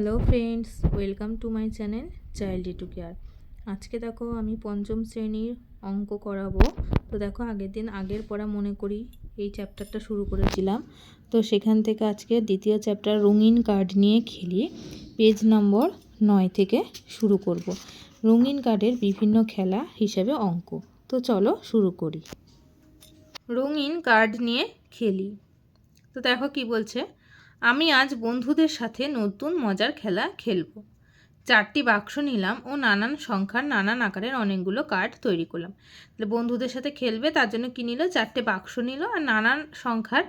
Hello friends welcome to my channel child to care আজকে দেখো আমি পঞ্চম শ্রেণির অঙ্ক করাবো। তো দেখো আগের দিন, আগের পড়া মনে করি, এই চ্যাপ্টারটা শুরু করেছিলাম। তো সেখান থেকে আজকে দ্বিতীয় চ্যাপ্টার রঙিন কার্ড নিয়ে খেলি। পেজ নম্বর নয় থেকে শুরু করব। রঙিন কার্ডের বিভিন্ন খেলা হিসেবে অঙ্ক। তো চলো শুরু করি। রঙিন কার্ড নিয়ে খেলি। তো দেখো কি বলছে আমি আজ বন্ধুদের সাথে নতুন মজার খেলা খেলব। চারটি বাক্স নিলাম ও নানান সংখ্যার নানান আকারের অনেকগুলো কার্ড তৈরি করলাম। তাহলে বন্ধুদের সাথে খেলবে, তার জন্য কী নিল? চারটে বাক্স নিল আর নানান সংখ্যার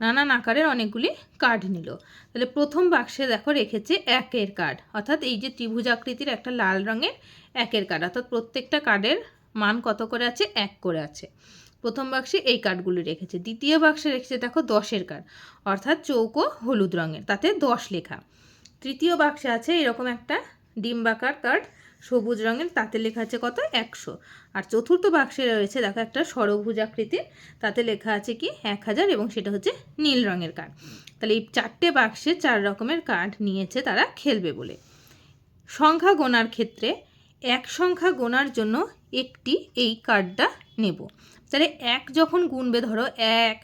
নানান আকারের অনেকগুলি কার্ড নিল। তাহলে প্রথম বাক্সে দেখো রেখেছে একের কার্ড। অর্থাৎ এই যে ত্রিভুজ আকৃতির একটা লাল রঙের একের কার্ড। অর্থাৎ প্রত্যেকটা কার্ডের মান কত করে আছে? এক করে আছে। প্রথম বাক্সে এই কার্ডগুলি রেখেছে। দ্বিতীয় বাক্সে রেখেছে, দেখো, দশের কার্ড, অর্থাৎ চৌকো হলুদ রঙের, তাতে দশ লেখা। তৃতীয় বাক্সে আছে এরকম একটা ডিম্বাকার কার্ড, সবুজ রঙের, তাতে লেখা আছে কত? একশো। আর চতুর্থ বাক্সে রয়েছে, দেখো, একটা সরভুজ আকৃতির, তাতে লেখা আছে কি? এক হাজার, এবং সেটা হচ্ছে নীল রঙের কার্ড। তাহলে এই চারটে বাক্সে চার রকমের কার্ড নিয়েছে তারা খেলবে বলে। সংখ্যা গোনার ক্ষেত্রে, এক সংখ্যা গোনার জন্য একটি এই কার্ডটা নেব। তাহলে এক যখন গুনবে, ধরো এক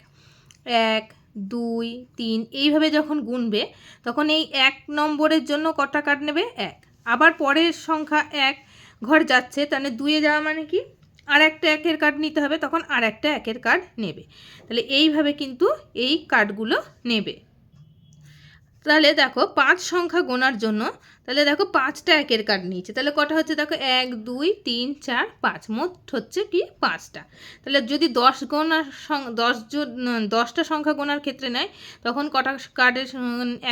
এক, দুই, তিন, এইভাবে যখন গুনবে, তখন এই এক নম্বরের জন্য কটা কার্ড নেবে? এক। আবার পরের সংখ্যা এক ঘর যাচ্ছে, তাহলে দুয়ে যাওয়া মানে কি? আর একটা একের কার্ড নিতে হবে, তখন আর একটা একের কার্ড নেবে। তাহলে এইভাবে কিন্তু এই কার্ডগুলো নেবে। তাহলে দেখো পাঁচ সংখ্যা গোনার জন্য, তাহলে দেখো পাঁচটা একের কার্ড নিয়েছে। তাহলে কটা হচ্ছে দেখো? এক, দুই, তিন, চার, পাঁচ। মোট হচ্ছে কি? পাঁচটা। তাহলে যদি দশ গোনার সং, দশ দশটা সংখ্যা গোনার ক্ষেত্রে নেয়, তখন কটা কার্ডের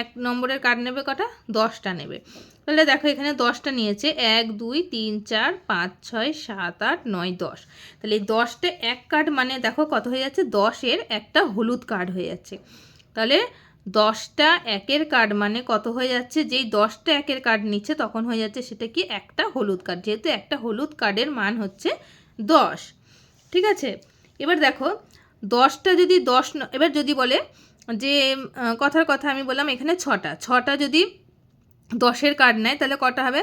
এক নম্বরের কার্ড নেবে কটা? দশটা নেবে। তাহলে দেখো এখানে দশটা নিয়েছে। এক, দুই, তিন, চার, পাঁচ, ছয়, সাত, আট, নয়, দশ। তাহলে এই দশটা এক কার্ড মানে দেখো কত হয়ে যাচ্ছে? দশের একটা হলুদ কার্ড হয়ে যাচ্ছে। তাহলে দশটা একের কার্ড মানে কত হয়ে যাচ্ছে? যেই দশটা একের কার্ড নিচ্ছে, তখন হয়ে যাচ্ছে সেটা কি? একটা হলুদ কার্ড যেহেতু একটা হলুদ কার্ডের মান হচ্ছে দশ। ঠিক আছে? এবার দেখো, দশটা যদি দশ এবার যদি বলে যে কথার কথা আমি বললাম, এখানে ছটা। ছটা যদি দশের কার্ড নেয়, তাহলে কটা হবে?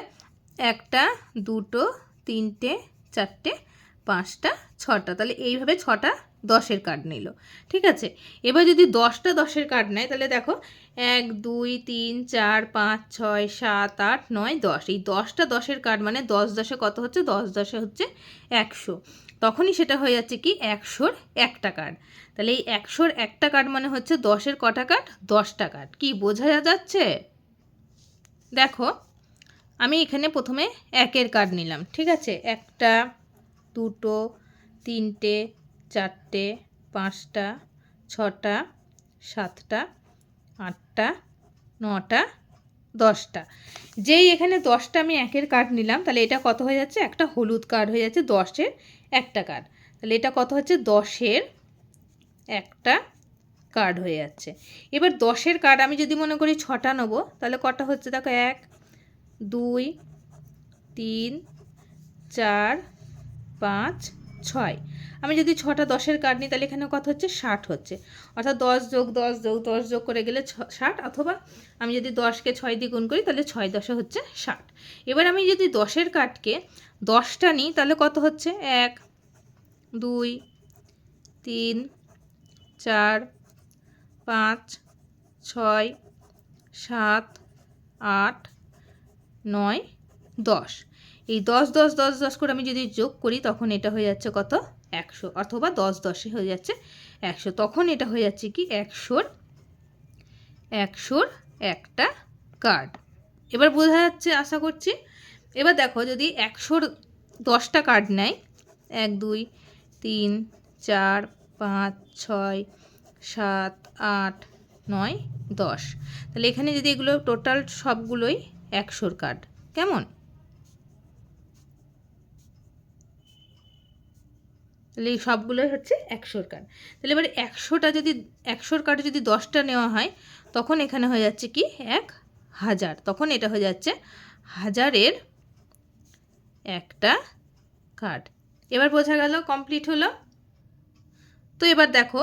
একটা, দুটো, তিনটে, চারটে, পাঁচটা, ছটা। তাহলে এইভাবে ছটা দশের কার্ড নিল। ঠিক আছে? এবার যদি দশটা দশের কার্ড নেয়, তাহলে দেখো, এক, দুই, তিন, চার, পাঁচ, ছয়, সাত, আট, নয়, দশ। এই দশটা দশের কার্ড মানে দশ দশে কত হচ্ছে? দশ দশে হচ্ছে একশো। তখনই সেটা হয়ে যাচ্ছে কি? একশোর একটা কার্ড তাহলে এই একশোর একটা কার্ড মানে হচ্ছে দশের কটা কার্ড দশটা কার্ড কি বোঝা যাচ্ছে? দেখো, আমি এখানে প্রথমে একের কার্ড নিলাম। ঠিক আছে? একটা, দুটো, তিনটে চারটে, পাঁচটা, ছটা, সাতটা, আটটা, নটা, দশটা। যেই এখানে দশটা আমি একের কার্ড নিলাম, তাহলে এটা কত হয়ে যাচ্ছে? একটা হলুদ কার্ড হয়ে যাচ্ছে, দশের একটা কার্ড তাহলে এটা কত হচ্ছে? দশের একটা কার্ড হয়ে যাচ্ছে। এবার দশের কার্ড আমি যদি মনে করি ছটা নেব, তাহলে কটা হচ্ছে? দেখো এক, দুই, তিন, চার, পাঁচ ছয়। আমি যদি ছটা দশের কার্ড নিই, তাহলে এখানে কত হচ্ছে? ষাট হচ্ছে। অর্থাৎ দশ যোগ দশ যোগ দশ যোগ করে গেলে ষাট, অথবা আমি যদি দশকে ছয় দিয়ে গুণ করি, তাহলে ছয় দশে হচ্ছে ষাট। এবার আমি যদি দশের কার্ডকে দশটা নিই, তাহলে কত হচ্ছে? এক, দুই, তিন, চার, পাঁচ, ছয়, সাত, আট, নয়, দশ। এই দশ দশ দশ দশ করে আমি যদি যোগ করি, তখন এটা হয়ে যাচ্ছে কত? একশো। অথবা দশ, দশে হয়ে যাচ্ছে একশো। তখন এটা হয়ে যাচ্ছে কি? একশোর একশোর একটা কার্ড এবার বোঝা যাচ্ছে, আশা করছি? এবার দেখো, যদি একশোর দশটা কার্ড নেয় এক, দুই, তিন, চার, পাঁচ, ছয়, সাত, আট, নয়, দশ। তাহলে এখানে যদি এগুলো টোটাল সবগুলোই একশোর কার্ড কেমন? তাহলে এই সবগুলোই হচ্ছে একশোর কার্ড তাহলে এবার একশোটা যদি, একশোর কার্ডে যদি দশটা নেওয়া হয়, তখন এখানে হয়ে যাচ্ছে কি? এক হাজার। তখন এটা হয়ে যাচ্ছে হাজারের একটা কার্ড এবার বোঝা গেল কমপ্লিট হলো। তো এবার দেখো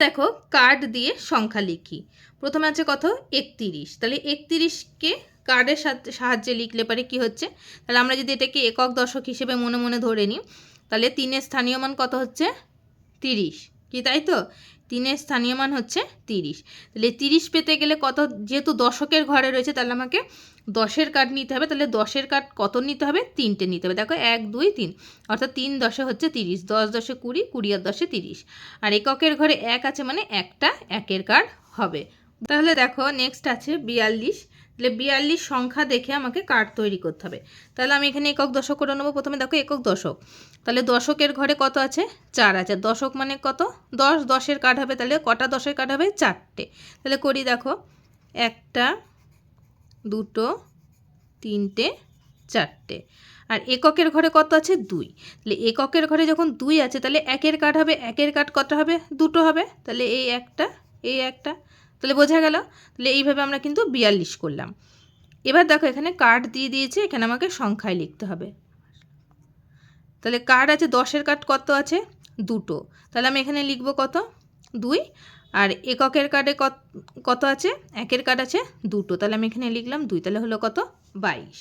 দেখো কার্ড দিয়ে সংখ্যা লিখি। প্রথমে আছে কত? একতিরিশ। তাহলে একতিরিশকে কার্ডের সাহায্যে লিখলে পারে কি হচ্ছে? তাহলে আমরা যদি এটাকে একক দশক হিসেবে মনে মনে ধরে নিই তাহলে তিনের স্থানীয় মান কত হচ্ছে? তিরিশ। কি তাই তো? তিনের স্থানীয় মান হচ্ছে তিরিশ। তাহলে তিরিশ পেতে গেলে কত, যেহেতু দশকের ঘরে রয়েছে, তাহলে আমাকে দশের কার্ড নিতে হবে। তাহলে দশের কার্ড কত নিতে হবে? তিনটে নিতে হবে। দেখো, এক, দুই, তিন। অর্থাৎ তিন দশে হচ্ছে তিরিশ, দশ দশে কুড়ি কুড়ি আর দশে তিরিশ। আর এককের ঘরে এক আছে মানে একটা, একের কার্ড হবে। তাহলে দেখো নেক্সট আছে বিয়াল্লিশ। তাহলে বিয়াল্লিশ সংখ্যা দেখে আমাকে কার্ড তৈরি করতে হবে। তাহলে আমি এখানে একক দশক করে নেব। প্রথমে দেখো একক দশক। তাহলে দশকের ঘরে কত আছে? চার আছে। দশক মানে কত? দশ। দশের কার্ড হবে তাহলে কটা দশের কার্ড হবে? চারটে। তাহলে করি দেখো। একটা, দুটো, তিনটে, চারটে। আর এককের ঘরে কত আছে? দুই। তাহলে এককের ঘরে যখন দুই আছে, তাহলে একের কাঠ হবে। একের কাঠ কত হবে? দুটো হবে। তাহলে এই একটা এই একটা তাহলে বোঝা গেল? তাহলে এইভাবে আমরা কিন্তু বিয়াল্লিশ করলাম। এবার দেখো এখানে কার্ড দিয়ে দিয়েছে, এখানে আমাকে সংখ্যায় লিখতে হবে। তাহলে কার্ড আছে, দশের কার্ড কত আছে? দুটো। তাহলে আমি এখানে লিখব কত? দুই। আর এককের কার্ডে কত আছে? একের কার্ড আছে দুটো। তাহলে আমি এখানে লিখলাম দুই, তাহলে হলো কত? বাইশ।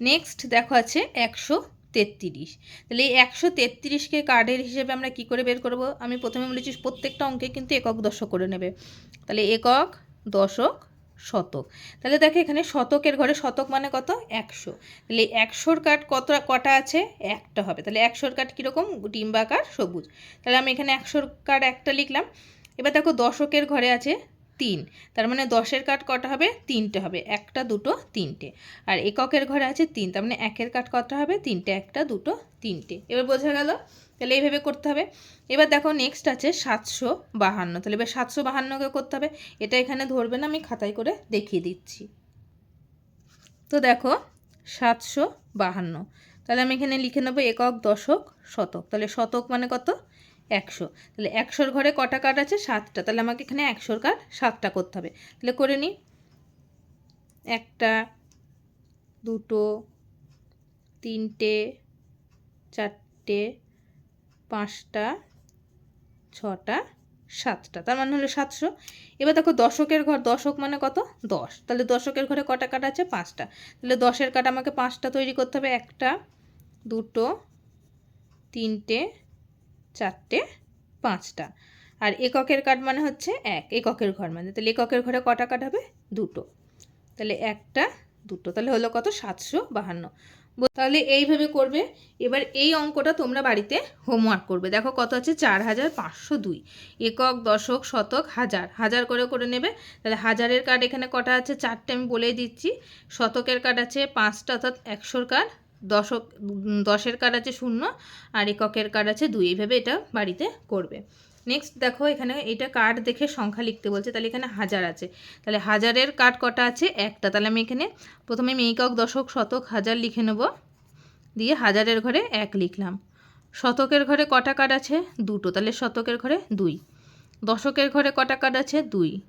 নেক্সট দেখো আছে একশো তেত্রিশ। তাহলে এই একশো তেত্রিশকে কার্ডের হিসেবে আমরা কি করে বের করব? আমি প্রথমে বলেছি প্রত্যেকটা অঙ্কে কিন্তু একক দশক করে নেবে। তাহলে একক দশক শতক। তাহলে দেখো এখানে শতকের ঘরে শতক মানে কত? একশো। তাহলে একশোর কাঠ কত কটা আছে? একটা হবে। তাহলে একশোর কাঠ কীরকম? ডিম্বাকার সবুজ। তাহলে আমি এখানে একশোর কাঠ একটা লিখলাম। এবার দেখো দশকের ঘরে আছে তিন। তার মানে দশের কাঠ কটা হবে? তিনটে হবে। একটা, দুটো, তিনটে। আর এককের ঘরে আছে তিন। তার মানে একের কাঠ কটা হবে? তিনটে, একটা, দুটো, তিনটে। এবার বোঝা গেল? তাহলে এইভাবে করতে হবে। এবার দেখো নেক্সট আছে সাতশো বাহান্ন। তাহলে এবার সাতশো বাহান্নকে করতে হবে। এটা এখানে ধরবে না, আমি খাতায় করে দেখিয়ে দিচ্ছি। তো দেখো, সাতশো বাহান্ন। তাহলে আমি এখানে লিখে নেব একক, দশক, শতক। তাহলে শতক মানে কত? একশো। তাহলে একশোর ঘরে কটা কাঠ আছে? সাতটা। তাহলে আমাকে এখানে একশোর কাঠ সাতটা করতে হবে। তাহলে করে নিই। একটা, দুটো, তিনটে, চারটে, পাঁচটা, ছটা, সাতটা। তার মানে হলো সাতশো। এবার দেখো দশকের ঘর, দশক মানে কত? দশ। তাহলে দশকের ঘরে কটা কাঠ আছে? পাঁচটা। তাহলে দশের কাঠ আমাকে পাঁচটা তৈরি করতে হবে। একটা, দুটো, তিনটে চারটে, পাঁচটা। আর এককের কাঠ মানে হচ্ছে এক, এককের ঘর মানে। তাহলে এককের ঘরে কটা কাঠ হবে? দুটো। তাহলে একটা, দুটো। তাহলে হলো কত? সাতশো বাহান্ন। তাহলে এইভাবে করবে, এবার এই অঙ্কটা তোমরা বাড়িতে হোমওয়ার্ক করবে। দেখো কত আছে? চার হাজার পাঁচশো দুই। একক, দশক, শতক, হাজার। হাজার করে করে নেবে। তাহলে হাজারের কার্ড এখানে কটা আছে? চারটে আমি বলেই দিচ্ছি। শতকের কার্ড আছে পাঁচটা, অর্থাৎ একশোর কার্ড দশক দশের কার্ড আছে শূন্য আর এককের কার্ড আছে দুই। এইভাবে এটা বাড়িতে করবে। নেক্সট দেখো এখানে এটা কার্ড দেখে সংখ্যা লিখতে বলছে, তাহলে এখানে হাজার আছে। তাহলে হাজারের কার্ড কটা আছে? একটা। তাহলে আমি এখানে প্রথমে আমি একক, দশক, শতক, হাজার লিখে নেব। দিয়ে হাজারের ঘরে এক লিখলাম। শতকের ঘরে কটা কার্ড আছে? দুটো। তাহলে শতকের ঘরে দুই। দশকের ঘরে কটা কার্ড আছে? দুই।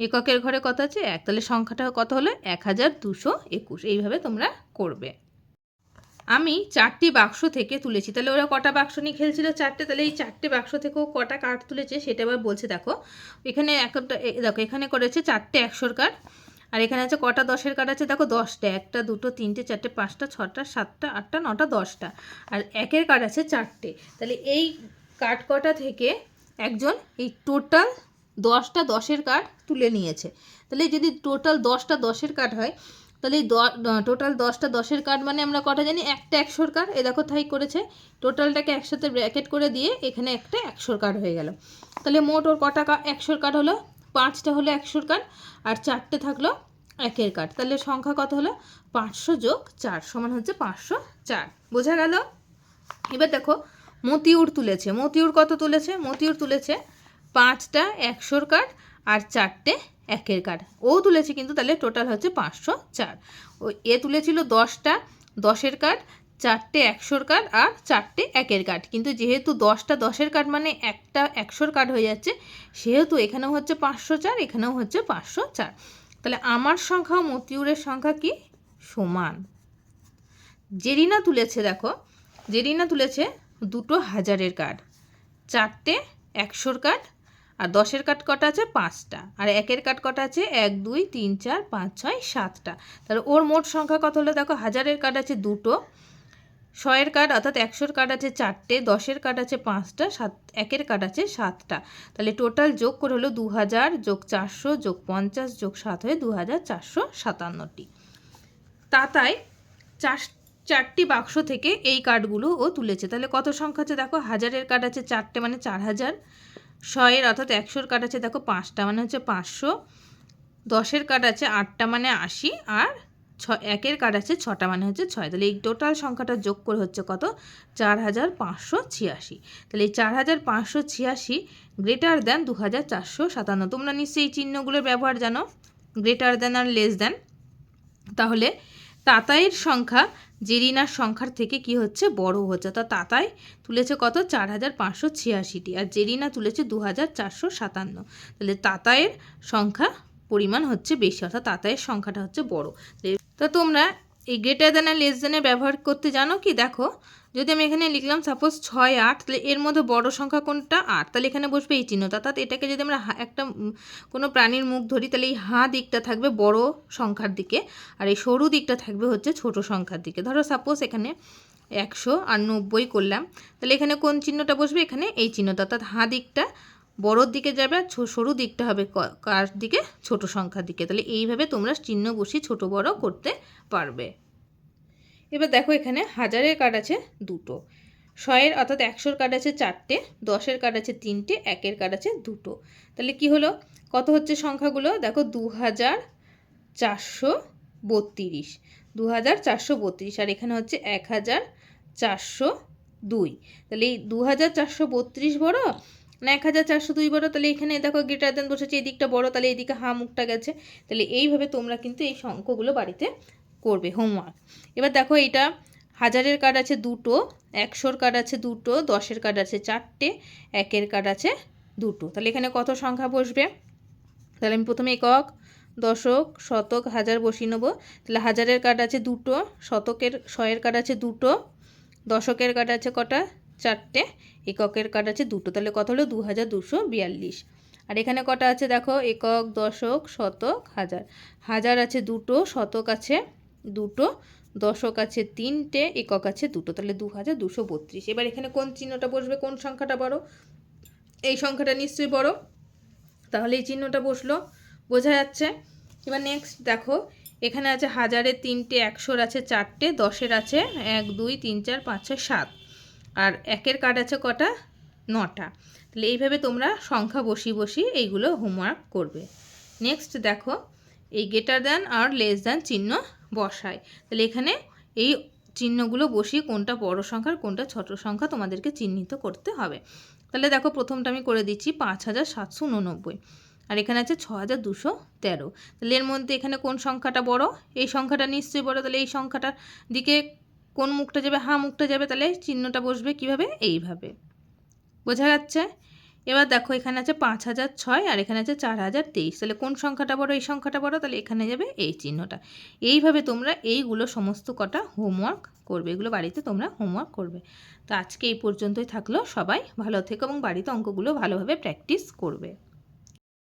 এককের ঘরে কত আছে? এক। তাহলে সংখ্যাটা কত হলো? এক হাজার দুশো একুশ। এইভাবে তোমরা করবে। আমি চারটি বাক্স থেকে তুলেছি। তাহলে ওরা কটা বাক্স নিয়ে খেলছিল? চারটে। তাহলে এই চারটে বাক্স থেকেও কটা কার্ড তুলেছে সেটা আবার বলছে, দেখো। এখানে একটা দেখো, এখানে করেছে চারটে একশোর কার্ড আর এখানে আছে কটা দশের কার্ড আছে? দেখো, দশটা। একটা, দুটো, তিনটে, চারটে, পাঁচটা, ছটা, সাতটা, আটটা, নটা, দশটা। আর একের কার্ড আছে চারটে। তাহলে এই কার্ড কটা থেকে একজন এই টোটাল দশটা দশের কার্ড তুলে নিয়েছে। তাহলে যদি টোটাল দশটা দশের কার্ড হয় তাহলে এই টোটাল দশটা, দশের কার্ড মানে আমরা কটা জানি? একটা একশোর কার্ড এ দেখো থাই করেছে। টোটালটাকে একসাথে ব্র্যাকেট করে দিয়ে এখানে একটা একশোর কার্ড হয়ে গেল। তাহলে মোট ওর কটা একশোর কার্ড হলো? পাঁচটা হলো একশোর কার্ড আর চারটে থাকল একের কার্ড তাহলে সংখ্যা কত হলো? পাঁচশো যোগ চার সমান হচ্ছে পাঁচশো চার। বোঝা গেল? এবার দেখো, মতিউর তুলেছে। মতিউর কত তুলেছে? মতিউর তুলেছে পাঁচটা, একশোর কার্ড আর চারটে একের কার্ড। ও তুলেছে কিন্তু তাহলে টোটাল হচ্ছে পাঁচশো চার। ও, এ তুলেছিল দশটা, দশের কার্ড, চারটে একশোর কার্ড আর চারটে একের কার্ড। কিন্তু যেহেতু দশটা দশের কার্ড মানে একটা একশোর কার্ড হয়ে যাচ্ছে, সেহেতু এখানেও হচ্ছে পাঁচশো চার, এখানেও হচ্ছে পাঁচশো চার। তাহলে আমার সংখ্যা মতিউরের সংখ্যা কি? সমান। জেরিনা তুলেছে দেখো, জেরিনা তুলেছে দুটো হাজারের কার্ড, চারটে একশোর কার্ড আর দশের কাঠ কটা আছে পাঁচটা, আর একের কাঠ কটা আছে এক, দুই, তিন, চার, পাঁচ, ছয়, সাতটা। তাহলে ওর মোট সংখ্যা কত হলো দেখো? হাজারের কাঠ আছে দুটো, ছয়ের কার্ড অর্থাৎ একশোর কার্ড আছে চারটে, দশের কার্ড আছে পাঁচটা, সাত, একের কার্ড আছে সাতটা। তাহলে টোটাল যোগ করে হলো দু হাজার যোগ চারশো যোগ পঞ্চাশ যোগ সাত হয়ে দু হাজার চারশো সাতান্নটি। তাতায় চার, চারটি বাক্স থেকে এই কার্ডগুলো ও তুলেছে। তাহলে কত সংখ্যা আছে দেখো? হাজারের কার্ড আছে চারটে মানে চার হাজার। শয়ের অর্থাৎ একশোর কার্ড আছে, দেখো পাঁচটা মানে হচ্ছে পাঁচশো। দশের কার্ড আছে আটটা মানে আশি আর ছ একের কার্ড আছে ছটা মানে হচ্ছে ছয়। তাহলে এই টোটাল সংখ্যাটা যোগ করে হচ্ছে কত? চার হাজার পাঁচশো ছিয়াশি। তাহলে এই চার হাজার পাঁচশো ছিয়াশি গ্রেটার দেন দু হাজার চারশো সাতান্ন। তোমরা নিশ্চয়ই এই চিহ্নগুলোর ব্যবহার জানো। গ্রেটার দেন আর লেস দেন তাহলে তাতাইয়ের সংখ্যা জেরিনার সংখ্যার থেকে কি হচ্ছে বড় হচ্ছে? তা তাতায় তুলেছে কত? চার হাজার পাঁচশো ছিয়াশিটি। আর জেরিনা তুলেছে দু হাজার চারশো সাতান্ন। তাহলে তাতায়ের সংখ্যা পরিমাণ হচ্ছে বেশি, অর্থাৎ তাতায়ের সংখ্যাটা হচ্ছে বড়। তা তোমরা এই গ্রেটার দ্যান আর লেস দ্যানের ব্যবহার করতে জানো কি? দেখো যদি আমি এখানে লিখলাম সাপোজ ছয় আট, তাহলে এর মধ্যে বড় সংখ্যা কোনটা? আট। তাহলে এখানে বসবে এই চিহ্নটা। অর্থাৎ এটাকে যদি আমরা একটা কোনো প্রাণীর মুখ ধরি, তাহলে এই হাঁ দিকটা থাকবে বড় সংখ্যার দিকে, আর এই সরু দিকটা থাকবে হচ্ছে ছোট সংখ্যার দিকে। ধরো সাপোজ এখানে একশো আর নব্বই করলাম, তাহলে এখানে কোন চিহ্নটা বসবে? এখানে এই চিহ্নটা। অর্থাৎ হাঁ দিকটা বড়োর দিকে যাবে আর সরু দিকটা হবে কার দিকে? ছোট সংখ্যার দিকে। তাহলে এইভাবে তোমরা চিহ্ন বসিয়ে ছোট বড় করতে পারবে। এবার দেখো এখানে হাজারের কার্ড আছে দুটো। শয়ের অর্থাৎ একশোর কার্ড আছে চারটে, দশের কার্ড আছে তিনটে, একের কার্ড আছে দুটো। তাহলে কি হলো? কত হচ্ছে সংখ্যাগুলো? দেখো দু হাজার চারশো বত্রিশ দু হাজার চারশো বত্রিশ আর এখানে হচ্ছে এক হাজার চারশো দুই তাহলে এই দু হাজার চারশো বত্রিশ বড় না এক হাজার চারশো দুই বড়? তাহলে এখানে দেখো গ্রেটার দেন বসেছে এই দিকটা বড়, তাহলে এইদিকে হা মুখটা গেছে। তাহলে এইভাবে তোমরা কিন্তু এই অঙ্কগুলো বাড়িতে করবে হোমওয়ার্ক এবার দেখো এটা হাজারের কার্ড আছে দুটো, একশোর কার্ড আছে দুটো, দশের কার্ড আছে চারটে, একের কার্ড আছে দুটো। তাহলে এখানে কত সংখ্যা বসবে? তাহলে আমি প্রথমে একক, দশক, শতক, হাজার বসিয়ে নেব। তাহলে হাজারের কার্ড আছে দুটো, শতকের, শয়ের কার্ড আছে দুটো, দশকের কার্ড আছে কটা? চারটে, এককের কার্ড আছে দুটো। তাহলে কত হলো? দু হাজার দুশো বিয়াল্লিশ। আর এখানে কটা আছে দেখো? একক, দশক, শতক, হাজার। হাজার আছে দুটো, শতক আছে দুটো, দশক আছে তিনটে, একক আছে দুটো, তাহলে দু হাজার দুশো বত্রিশ। এবার এখানে কোন চিহ্নটা বসবে, কোন সংখ্যাটা বড়? এই সংখ্যাটা নিশ্চয়ই বড়। তাহলে এই চিহ্নটা বসল, বোঝা যাচ্ছে। এবার নেক্সট দেখো, এখানে আছে হাজারের তিনটে, একশোর আছে চারটে, দশের আছে এক, দুই, তিন, চার, পাঁচ, ছয়, সাত। আর একের কার্ড আছে কটা? নটা। তাহলে এইভাবে তোমরা সংখ্যা বসিয়ে বসিয়ে এইগুলো হোমওয়ার্ক করবে। নেক্সট দেখো, এই গেটার দ্যান আর লেস দ্যান চিহ্ন বসায়। তাহলে এখানে এই চিহ্নগুলো বসিয়ে কোনটা বড় সংখ্যা কোনটা ছোট সংখ্যা তোমাদেরকে চিহ্নিত করতে হবে। তাহলে দেখো প্রথমটা আমি করে দিচ্ছি পাঁচ হাজার সাতশো উননব্বই। আর এখানে আছে ছ হাজার দুশো তেরো। তাহলে এর মধ্যে এখানে কোন সংখ্যাটা বড়? এই সংখ্যাটা নিশ্চয়ই বড়। তাহলে এই সংখ্যাটার দিকে কোন মুখটা যাবে? হ্যাঁ মুখটা যাবে। তাহলে চিহ্নটা বসবে কীভাবে? এইভাবে। বোঝা যাচ্ছে? এবার দেখো এখানে আছে পাঁচ হাজার ছয় আর এখানে আছে চার হাজার তেইশ। তাহলে কোন সংখ্যাটা বড়, এই সংখ্যাটা বড়? তাহলে এখানে যাবে এই চিহ্নটা। এইভাবে তোমরা এইগুলো সমস্ত কটা হোমওয়ার্ক করবে, এগুলো বাড়িতে তোমরা হোমওয়ার্ক করবে। তো আজকে এই পর্যন্তই থাকল। সবাই ভালো থেকো এবং বাড়িতে অঙ্কগুলো ভালোভাবে প্র্যাকটিস করবে।